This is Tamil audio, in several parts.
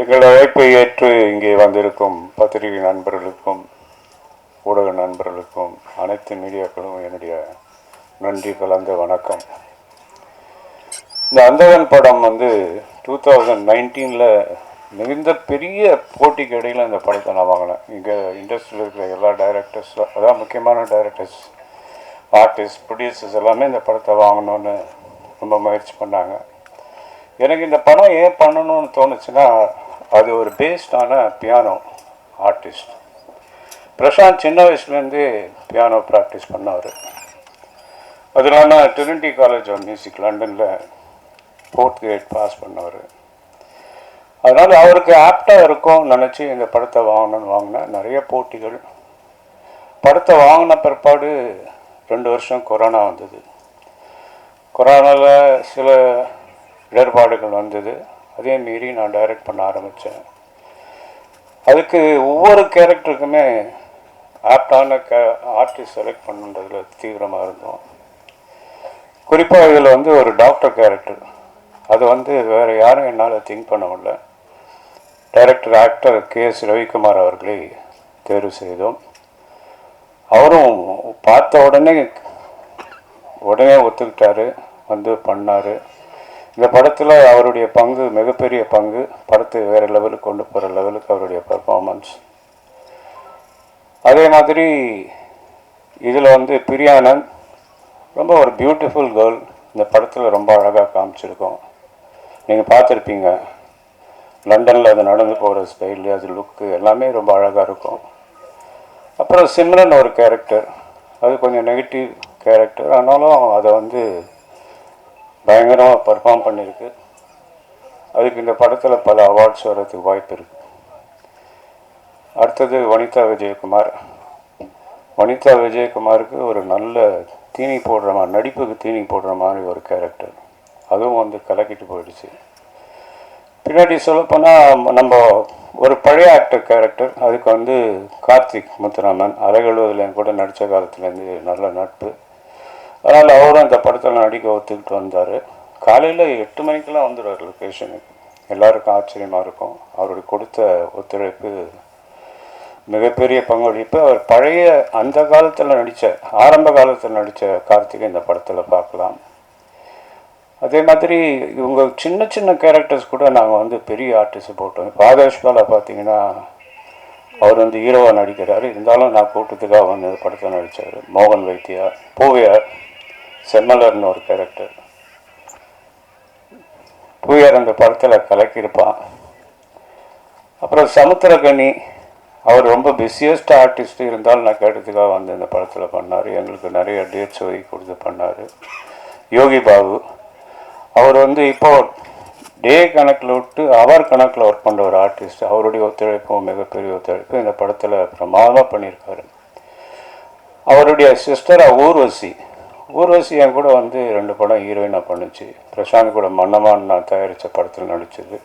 எங்கள் அழைப்பை ஏற்று இங்கே வந்திருக்கும் பத்திரிகை நண்பர்களுக்கும் ஊடக நண்பர்களுக்கும் அனைத்து மீடியாக்களும் என்னுடைய நன்றி கலந்த வணக்கம். இந்த அந்தகன் படம் வந்து டூ தௌசண்ட் நைன்டீனில் மிகுந்த பெரிய போட்டிக்கு இடையில் இந்த படத்தை நான் வாங்கினேன். இங்கே இண்டஸ்ட்ரியில் இருக்கிற எல்லா டைரக்டர்ஸ் அதான் முக்கியமான டைரக்டர்ஸ் ஆர்டிஸ்ட் ப்ரொடியூசர்ஸ் எல்லாமே இந்த படத்தை வாங்கணும்னு ரொம்ப முயற்சி பண்ணாங்க. எனக்கு இந்த படம் ஏன் பண்ணணும்னு தோணுச்சுன்னா அது ஒரு பேஸ்டான பியானோ ஆர்டிஸ்ட் பிரசாந்த் சின்ன வயசுலேருந்து பியானோ ப்ராக்டிஸ் பண்ணவர். அதனால ட்ரினிட்டி காலேஜ் ஆஃப் மியூசிக் லண்டனில் ஃபோர்த் கிரேட் பாஸ் பண்ணவர். அதனால் அவருக்கு ஆப்டாக இருக்கும் நினச்சி இந்த படத்தை வாங்கணும்னு வாங்கினேன் நிறைய போட்டிகள். படத்தை வாங்கின பிற்பாடு ரெண்டு வருஷம் கொரோனா வந்தது. கொரோனாவில் சில இடர்பாடுகள் வந்தது. அதே மீறி நான் டைரக்ட் பண்ண ஆரம்பித்தேன் அதுக்கு ஒவ்வொரு கேரக்டருக்குமே ஆப்டான கே ஆர்டிஸ்ட் செலக்ட் பண்ணுன்றதுல தீவிரமாக இருந்தோம். குறிப்பாக இதில் வந்து ஒரு டாக்டர் கேரக்டர் அது வந்து வேறு யாரும் என்னால் திங்க் பண்ண முடியல. Director actor K S Ravikumar அவர்களை தேர்வு செய்தோம். அவரும் பார்த்த உடனே உடனே ஒத்துக்கிட்டாரு வந்து பண்ணார். இந்த படத்தில் அவருடைய பங்கு மிகப்பெரிய பங்கு படத்தை வேறு லெவலுக்கு கொண்டு போகிற லெவலுக்கு அவருடைய பர்ஃபார்மன்ஸ் அதே மாதிரி இதில் வந்து பிரியானந்த் ரொம்ப ஒரு பியூட்டிஃபுல் கேர்ள் இந்த படத்தில் ரொம்ப அழகாக காமிச்சிருக்கோம். நீங்கள் பார்த்துருப்பீங்க. லண்டனில் அது நடந்து போகிற ஸ்டைலு அது லுக்கு எல்லாமே ரொம்ப அழகாக இருக்கும். அப்புறம் சிம்ரன் ஒரு கேரக்டர் அது கொஞ்சம் நெகட்டிவ் கேரக்டர் ஆனாலும் அதை வந்து பயங்கரமாக பர்ஃபார்ம் பண்ணியிருக்கு அதுக்கு இந்த படத்தில் பல அவார்ட்ஸ் வர்றதுக்கு வாய்ப்பு இருக்குது அடுத்தது வனிதா விஜயகுமார். வனிதா விஜயகுமாருக்கு ஒரு நல்ல தீனி போடுற மாதிரி நடிப்புக்கு தீனி போடுற மாதிரி ஒரு கேரக்டர் அதுவும் வந்து கலக்கிட்டு போயிடுச்சு. பின்னாடி சொல்லப்போனால் நம்ம ஒரு பழைய ஆக்டர் கேரக்டர் அதுக்கு வந்து கார்த்திக் முத்துராமன். அலைகழுவதில் கூட நடித்த காலத்துலேருந்து நல்ல நட்பு. அதனால் அவரும் இந்த படத்தில் நடிக்க ஒத்துக்கிட்டு வந்தார். காலையில் எட்டு மணிக்கெல்லாம் வந்துடுவார் லொக்கேஷனுக்கு எல்லாருக்கும் ஆச்சரியமாக இருக்கும். அவருடைய கொடுத்த ஒத்துழைப்பு மிகப்பெரிய பங்களிப்பு அவர் பழைய அந்த காலத்தில் நடித்த ஆரம்ப காலத்தில் நடித்த கார்த்திகை இந்த படத்தில் பார்க்கலாம். அதே மாதிரி இவங்க சின்ன சின்ன கேரக்டர்ஸ் கூட நாங்கள் வந்து பெரிய ஆர்டிஸ்ட் போட்டோம். இப்போ பார்த்தீங்கன்னா அவர் வந்து ஹீரோவாக நடிக்கிறார். இருந்தாலும் நான் கூட்டத்துக்காக வந்து இந்த படத்தில் நடித்தார் மோகன் வைத்தியா பூவியார் செம்மலர்னு ஒரு கேரக்டர் பூவியார் அந்த படத்தில் கலக்கியிருப்பான். அப்புறம் சமுத்திரகனி அவர் ரொம்ப பிஸியஸ்ட் ஆர்டிஸ்ட் இருந்தாலும் நான் கேட்டதுக்காக வந்து இந்த படத்தில் பண்ணார். எங்களுக்கு நிறைய டேட்ஸ் ஒதுக்கி கொடுத்து பண்ணார். யோகி பாபு அவர் வந்து இப்போ டே கணக்கில் விட்டு அவர் கணக்கில் ஒர்க் பண்ணுற ஒரு ஆர்டிஸ்ட் அவருடைய ஒத்துழைப்பும் மிகப்பெரிய ஒத்துழைப்பு இந்த படத்தில் பிரமாதமாக பண்ணியிருக்காரு. அவருடைய சிஸ்டராக ஊர்வசி ஊர்வசி என் கூட வந்து ரெண்டு படம் ஹீரோயினாக பண்ணுச்சு. பிரசாந்த் கூட மன்னமான் நான் தயாரித்த படத்தில் நடித்தது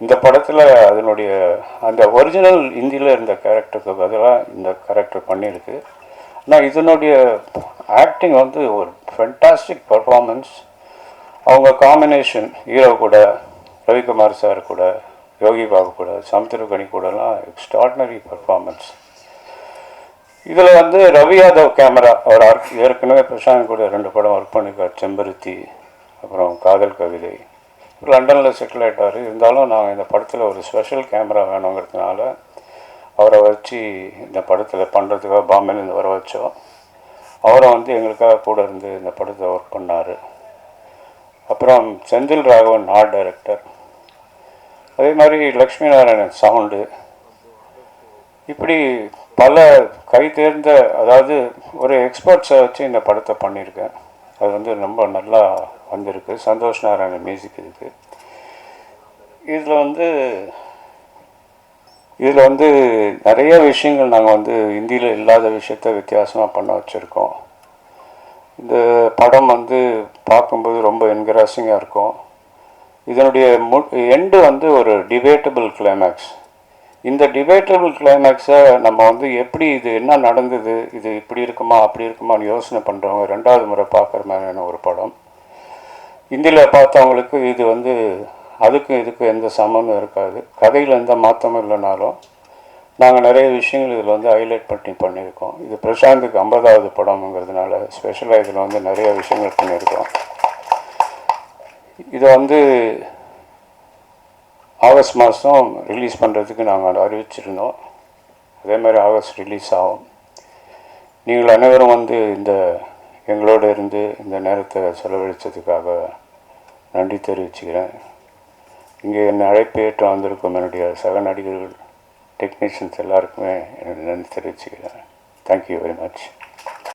இந்த படத்தில் அதனுடைய அந்த ஒரிஜினல் ஹிந்தியில் இருந்த கேரக்டருக்கு பதிலாக இந்த கேரக்டர் பண்ணியிருக்கு ஆனால் இதனுடைய ஆக்டிங் வந்து ஒரு ஃபென்டாஸ்டிக் பர்ஃபார்மன்ஸ் அவங்க காம்பினேஷன் ஹீரோ கூட ரவிக்குமார் சார் கூட யோகி பாபு கூட சமுத்திரகனி கூடலாம் எக்ஸ்ட்ராடினரி பர்ஃபார்மன்ஸ் இதில் வந்து ரவி யாதவ் கேமரா அவர் ஏற்கனவே பிரசாந்த் கூட ரெண்டு படம் ஒர்க் பண்ணியிருக்கார் செம்பருத்தி அப்புறம் காதல் கவிதை. லண்டனில் செட்டில் ஆகிட்டார் இருந்தாலும் நான் இந்த படத்தில் ஒரு ஸ்பெஷல் கேமரா வேணுங்கிறதுனால அவரை வச்சு இந்த படத்தில் பண்ணுறதுக்காக பாம்பேலேருந்து வர வச்சோம். அவரை வந்து எங்களுக்காக கூட இருந்து இந்த படத்தை ஒர்க் பண்ணார். அப்புறம் செந்தில் ராகவன் ஆர்ட் டைரக்டர் அதே மாதிரி லக்ஷ்மி நாராயணன் சவுண்டு இப்படி பல கை தேர்ந்த அதாவது ஒரு எக்ஸ்பர்ட்ஸை வச்சு இந்த படத்தை பண்ணியிருக்கேன். அது வந்து ரொம்ப நல்லா வந்திருக்கு. சந்தோஷ் நாராயணன் மியூசிக் இருக்குது இதில் வந்து இதில் வந்து நிறைய விஷயங்கள் நாங்கள் வந்து இந்தியில் இல்லாத விஷயத்த வித்தியாசமாக பண்ண வச்சுருக்கோம். இந்த படம் வந்து பார்க்கும்போது ரொம்ப என்கரேசிங்காக இருக்கும். இதனுடைய மு எண்டு வந்து ஒரு டிபேட்டபிள் கிளைமேக்ஸ் இந்த டிபேட்டபிள் கிளைமேக்ஸை நம்ம வந்து எப்படி இது என்ன நடந்தது இது இப்படி இருக்குமா அப்படி இருக்குமான்னு யோசனை பண்ணுறவங்க ரெண்டாவது முறை பார்க்குற மாதிரியான ஒரு படம். இந்தியில் பார்த்தவங்களுக்கு இது வந்து அதுக்கும் இதுக்கும் எந்த சம்மந்தம் இருக்காது. கதையில் எந்த மாற்றமும் இல்லைனாலும் நாங்கள் நிறைய விஷயங்கள் இதில் வந்து ஹைலைட் பண்ணி பண்ணியிருக்கோம். இது பிரசாந்துக்கு ஐம்பதாவது படம்ங்கிறதுனால ஸ்பெஷலாக இதில் வந்து நிறைய விஷயங்கள் பண்ணியிருக்கோம். இது வந்து ஆகஸ்ட் மாதம் ரிலீஸ் பண்ணுறதுக்கு நாங்கள் அறிவிச்சிருந்தோம். அதே மாதிரி ஆகஸ்ட் ரிலீஸ் ஆகும். நீங்கள் அனைவரும் வந்து இந்த எங்களோடு இருந்து இந்த நேரத்தை செலவழித்ததுக்காக நன்றி தெரிவிச்சுக்கிறேன். இங்கே என்னை அழைப்பு ஏற்று வந்திருக்கும் என்னுடைய சக நடிகர்கள் டெக்னீஷியன்ஸ் எல்லாருக்குமே என்னுடைய நன்றி தெரிவிச்சுக்கிறேன். Thank you very much